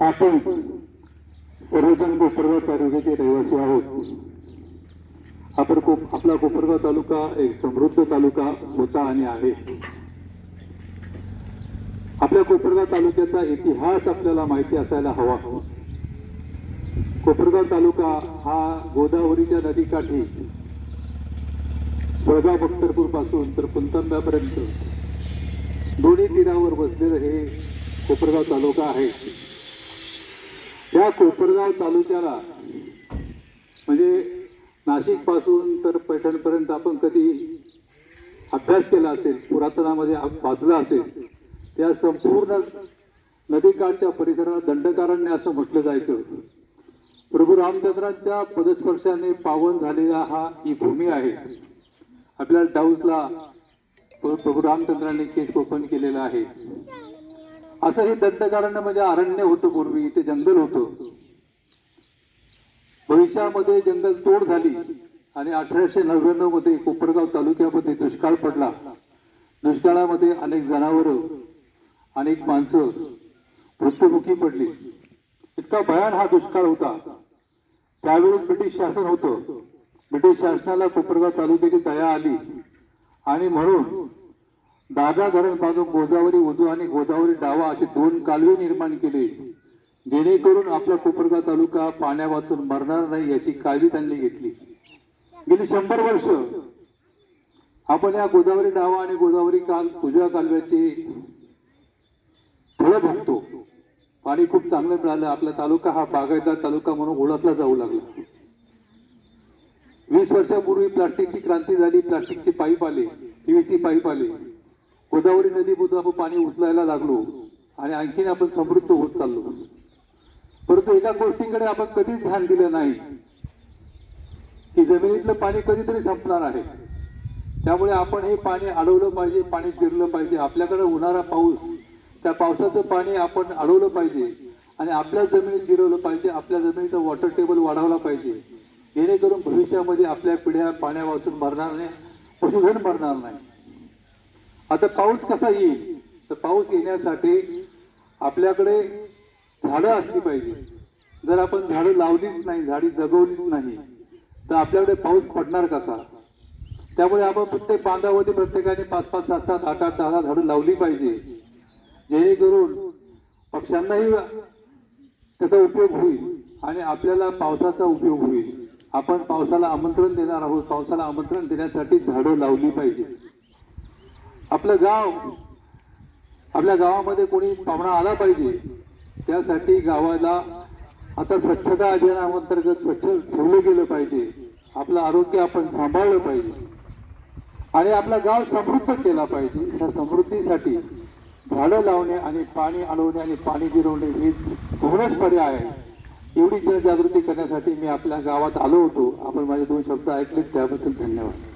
आपण सर्वजण कोपरगाव तालुक्याचे रहिवासी आहोत. आपण कोप आपला कोपरगाव तालुका एक समृद्ध तालुका होता आणि आहे. आपल्या कोपरगाव तालुक्याचा इतिहास आपल्याला माहिती असायला हवा. कोपरगाव तालुका हा गोदावरीच्या नदीकाठी वळगाव बख्तरपूरपासून तर पुंतंब्यापर्यंत दोन्ही तीरावर बसलेलं हे कोपरगाव तालुका आहे. या कोपरगाव तालुक्याला म्हणजे नाशिकपासून तर पैठणपर्यंत आपण कधी अभ्यास केला असेल पुरातनामध्ये वाचला असेल त्या संपूर्ण नदीकाठच्या परिसराला दंडकारण्य असं म्हटलं जायचं. प्रभू रामचंद्रांच्या पदस्पर्शाने पावन झालेला हा ही भूमी आहे. आपल्या डाऊसला प्रभू रामचंद्रांनी केस ओपन केलेला आहे. असं हे दंडकारण्य म्हणजे अरण्य होतं पूर्वी इथे जंगल होतं. भविष्यामध्ये जंगल तोड झाली आणि अठराशे नव्याण्णवमध्ये कोपरगाव तालुक्यामध्ये दुष्काळ पडला. दुष्काळामध्ये अनेक जनावरं अनेक माणसं मृत्युमुखी पडली. इतका भयान हा दुष्काळ होता. त्यावेळी ब्रिटिश शासन होतं. ब्रिटिश शासनाला कोपरगाव तालुक्याची दया आली. आणि म्हणून दादा धरण बांधून गोदावरी उजू आणि गोदावरी डावा असे दोन कालवे निर्माण केले. जेणेकरून आपला कोपरगाव तालुका पाण्या वाचून मरणार नाही याची काळजी त्यांनी घेतली. गेली शंभर वर्ष आपण या गोदावरी डावा आणि गोदावरी काल उजव्या कालव्याचे फळं भोगतो पाणी खूप चांगलं मिळालं. आपला तालुका हा बागायतदार तालुका म्हणून ओळखला जाऊ लागला. वीस वर्षापूर्वी प्लास्टिकची क्रांती झाली. प्लास्टिकचे पाईप आले. पीव्हीसी पाईप आले. गोदावरी नदीमधून आपण पाणी उचलायला लागलो आणि आणखीन आपण समृद्ध होत चाललो. परंतु एका गोष्टीकडे आपण कधीच ध्यान दिलं नाही की जमिनीतलं पाणी कधीतरी संपणार आहे. त्यामुळे आपण हे पाणी अडवलं पाहिजे पाणी जिरलं पाहिजे. आपल्याकडे होणारा पाऊस त्या पावसाचं पाणी आपण अडवलं पाहिजे आणि आपल्या जमिनीत जिरवलं पाहिजे आपल्या जमिनीचं वॉटर टेबल वाढवला पाहिजे. जेणेकरून भविष्यामध्ये आपल्या पिढ्या पाण्या वाचून मरणार नाही पशुधन मरणार नाही. आता पाऊस कसा येईल? तर पाऊस येण्यासाठी आपल्याकडे झाडं असली पाहिजे. जर आपण झाडं लावलीच नाही झाडी जगवलीच नाही तर आपल्याकडे पाऊस पडणार कसा? त्यामुळे आपण प्रत्येक बांधावरती प्रत्येकाने पाच पाच सात सात आठ आठ दहा झाडं लावली पाहिजे. जेणेकरून पक्ष्यांनाही त्याचा उपयोग होईल आणि आपल्याला पावसाचा उपयोग होईल. आपण पावसाला आमंत्रण देणार आहोत. पावसाला आमंत्रण देण्यासाठी झाडं लावली पाहिजे आपलं गाव आपल्या गावामध्ये कोणी पाहुणा आला पाहिजे त्यासाठी गावाला आता स्वच्छता अभियानाअंतर्गत स्वच्छ ठेवलं गेलं पाहिजे. आपलं आरोग्य आपण सांभाळलं पाहिजे. आणि आपला गाव समृद्ध केला पाहिजे. ह्या समृद्धीसाठी झाडं लावणे आणि पाणी अडवणे आणि पाणी गिरवणे हे दोनच पर्याय आहे. एवढी जनजागृती करण्यासाठी मी आपल्या गावात आलो होतो. आपण माझे दोन शब्द ऐकले त्याबद्दल धन्यवाद.